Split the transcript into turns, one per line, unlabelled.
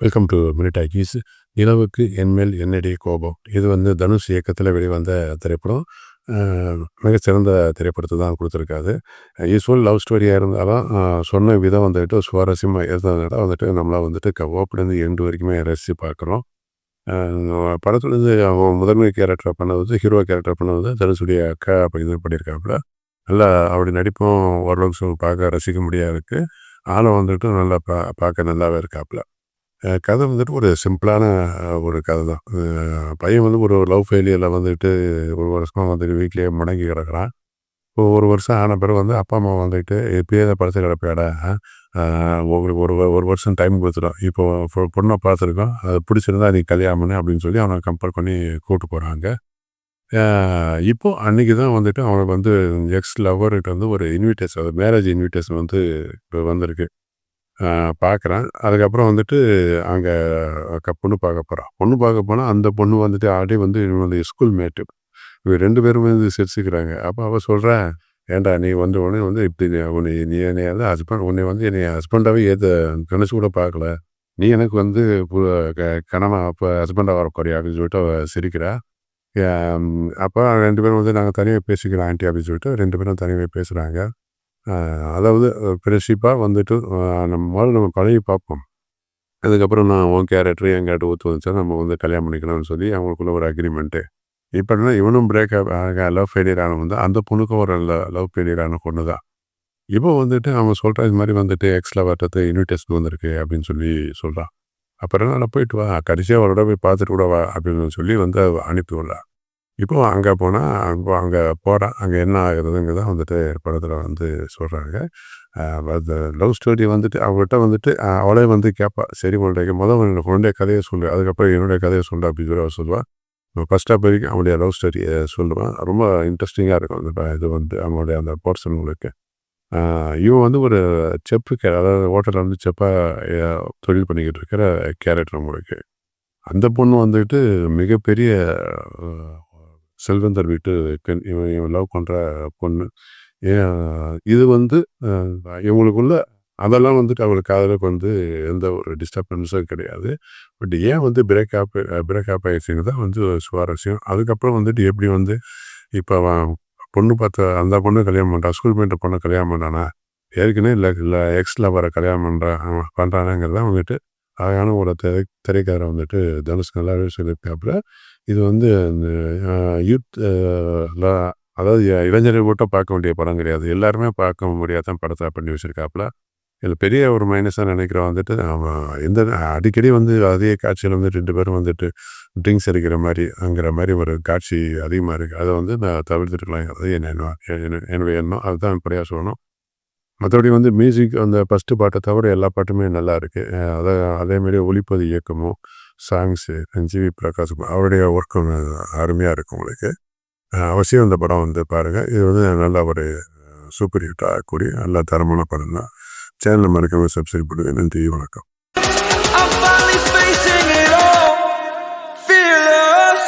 Welcome to minute ஐக்கீஸ் நிலவுக்கு என்மேல் என்னடி கோபம். இது வந்து தனுஷ் இயக்கத்தில் வெளிவந்த திரைப்படம். மிகச்சிறந்த திரைப்படத்தை தான் கொடுத்துருக்காது யூஸ்வல் லவ் ஸ்டோரியாக இருந்தாலும் சொன்ன விதம் வந்துட்டு சுவாரஸ்யமாக இருந்ததுனால வந்துட்டு நம்மளால் வந்துட்டு ஓப்பிலேருந்து எண்டு வரைக்குமே ரசித்து பார்க்குறோம். படத்துலேருந்து அவன் முதன்மை கேரக்டர் பண்ணது ஹீரோ கேரக்டர் பண்ணது தனுஷுடைய அக்கா அப்படின்னு பண்ணியிருக்காப்புல நல்லா அப்படி நடிப்பும் ஓரளவுக்கு பார்க்க ரசிக்க முடியாது இருக்குது ஆளும் வந்துட்டு நல்லா பா பார்க்க நல்லாவே இருக்காப்புல. கதை வந்துட்டு ஒரு சிம்பிளான ஒரு கதை தான். பையன் வந்து ஒரு லவ் ஃபெயிலியரில் வந்துட்டு ஒரு வருஷமாக வந்துட்டு வீட்லேயே முடங்கி கிடக்குறான். இப்போ ஒரு வருஷம் ஆன பிறகு வந்து அப்பா அம்மா வந்துட்டு எப்பயே தான் படுத்து கிடப்பேடா உங்களுக்கு ஒரு ஒரு வருஷம் டைம் கொடுத்துடும் இப்போ பொண்ணை பார்த்துருக்கோம். அது பிடிச்சிருந்தா நீ கல்யாணம் பண்ணு அப்படின்னு சொல்லி அவனை கம்பேர் பண்ணி கூப்பிட்டு போகிறாங்க இப்போ அன்றைக்கி தான் வந்துட்டு அவனுக்கு வந்து எக்ஸ் லவர்கிட்ட வந்து ஒரு இன்விடேஷன் மேரேஜ் இன்விடேஷன் வந்து இப்போ வந்திருக்கு. பார்க்குறேன் அதுக்கப்புறம் வந்துட்டு அங்கே பொண்ணு பார்க்க போகிறான் பொண்ணு பார்க்க போனால் அந்த பொண்ணு வந்துட்டு ஆல்ரெடி வந்து வந்து ஸ்கூல் மேட்டு இவங்க ரெண்டு பேரும் வந்து சிரிச்சுக்கிறாங்க. அப்போ அவள் சொல்கிறா ஏன்டா நீ வந்த உடனே வந்து இப்படி நீ உன்னை நீ என்னை வந்து ஹஸ்பண்ட் உன்னை வந்து என்னை ஹஸ்பண்டாகவே ஏற்ற நினச்சி கூட பார்க்கல நீ எனக்கு வந்து கணவன் அப்போ ஹஸ்பண்டாக வர அப்படின்னு சொல்லிட்டு அவள் சிரிக்கிறா. அப்போ ரெண்டு பேரும் வந்து நாங்கள் தனியாக பேசிக்கிறோம் ஆண்டி அப்படின்னு சொல்லிட்டு ரெண்டு பேரும் தனியாக பேசுகிறாங்க அதாவது ஃப்ரெண்ட்ஷிப்பாக வந்துட்டு நம்ம முதல்ல நம்ம பழகி பார்ப்போம். அதுக்கப்புறம் நான் உன் கேரக்டர் என் கேரக்டர் ஒத்து வந்துச்சா நம்ம வந்து கல்யாணம் பண்ணிக்கலாம்னு சொல்லி அவங்களுக்குள்ள ஒரு அக்ரிமெண்ட்டு இப்போ என்ன இவனும் பிரேக்கப் லவ் ஃபெயிலியர் ஆனவன் வந்து அந்த பொண்ணுக்கும் ஒரு லவ் ஃபெயிலியர் ஆன பொண்ணு தான். இப்போ வந்துட்டு அவன் சொல்கிறான் இது மாதிரி வந்துட்டு எக்ஸ் யூனிட் இன்விடேஷன் வந்திருக்கு அப்படின்னு சொல்லி சொல்கிறான் அப்புறம் நான் போயிட்டு வா கடைசியாக ஒரு போய் பார்த்துட்டு கூட வா அப்படின்னு சொல்லி வந்து அனுப்பி விடலாம் இப்போ அங்கே போனால் அங்கே அங்கே போகிறான் அங்கே என்ன ஆகுதுங்கிறத வந்துட்டு படத்தில் வந்து சொல்கிறாங்க அந்த லவ் ஸ்டோரி வந்துட்டு அவங்ககிட்ட வந்துட்டு அவளே வந்து கேட்பா சரி உன்னுடைய முதல் உன்னுடைய கதையை சொல்லு அதுக்கப்புறம் என்னுடைய கதையை சொல்லு அப்படின்னு சொல்லி அவள் சொல்லுவாள் ஃபஸ்ட்டாக ஆஃப் வரைக்கும் அவனுடைய லவ் ஸ்டோரி சொல்லுவான் ரொம்ப இன்ட்ரெஸ்டிங்காக இருக்கும். அந்த இது வந்து அவனுடைய அந்த போர்ஷன் உங்களுக்கு. இவன் வந்து ஒரு செப்பு கே அதாவது ஹோட்டலில் வந்து செப்பாக தொழில் பண்ணிக்கிட்டு இருக்கிற கேரக்டர் உங்களுக்கு. அந்த பொண்ணு வந்துட்டு மிகப்பெரிய செல்வந்தர் வீட்டு பெண் இவன் இவன் லவ் பண்ணுற பொண்ணு. இது வந்து இவங்களுக்குள்ள அதெல்லாம் வந்துட்டு அவளுக்கு காதலுக்கு வந்து எந்த ஒரு டிஸ்டர்பன்ஸும் கிடையாது. பட் ஏன் வந்து பிரேக் ஆப் பிரேக் ஆப் ஆயிடுச்சுன்னு தான் வந்து சுவாரஸ்யம். அதுக்கப்புறம் வந்துட்டு எப்படி வந்து இப்போ அவன் பொண்ணு பார்த்த அந்த பொண்ணு கல்யாணம் பண்ணுறான் ஸ்கூல் பண்ணுற பொண்ணை கல்யாணம் பண்ணானா? ஏற்கனவே இல்லை இல்லை எக்ஸில் வர கல்யாணம் பண்ணுறான் பண்ணுறானாங்கிறத வந்துட்டு அழகான ஒரு திரை திரைக்காரை வந்துட்டு தனுஷ் நல்லாவே சொல்லியிருக்காப்புல. இது வந்து அந்த யூத் அதாவது இளைஞர்கள் மட்டும் பார்க்க வேண்டிய படம் கிடையாது. எல்லாருமே பார்க்க முடியாத படத்தை பண்ணி வச்சுருக்காப்புல. இதில் பெரிய ஒரு மைனஸாக நினைக்கிறோம் வந்துட்டு அவன் எந்த அடிக்கடி வந்து அதே காட்சியில் வந்து ரெண்டு பேரும் வந்துட்டு ட்ரிங்க்ஸ் அடிக்கிற மாதிரி அங்கிற மாதிரி ஒரு காட்சி அதிகமாக இருக்குது அதை வந்து நான் தவிர்த்துருக்கலாம் அது என்ன என்னுடைய எண்ணம். அதுதான் இப்படியாக சொல்லணும். மற்றபடி வந்து மியூசிக் அந்த ஃபஸ்ட்டு பாட்டை தவிர எல்லா பாட்டுமே நல்லா இருக்குது அதை அதேமாரி ஒளிப்பது இயக்கமும் சாங்ஸு சஞ்சீவி பிரகாஷ் அவருடைய ஒர்க்கும் அருமையாக இருக்கும் உங்களுக்கு. அவசியம் இந்த படம் வந்து பாருங்கள் இது வந்து நல்ல ஒரு சூப்பர் ஹிட் ஆகக்கூடிய நல்ல தரமான படம் தான். சேனல் மறக்காமல் சப்ஸ்கிரைப் பண்ணுங்கள் நன்றி வணக்கம். Fearless.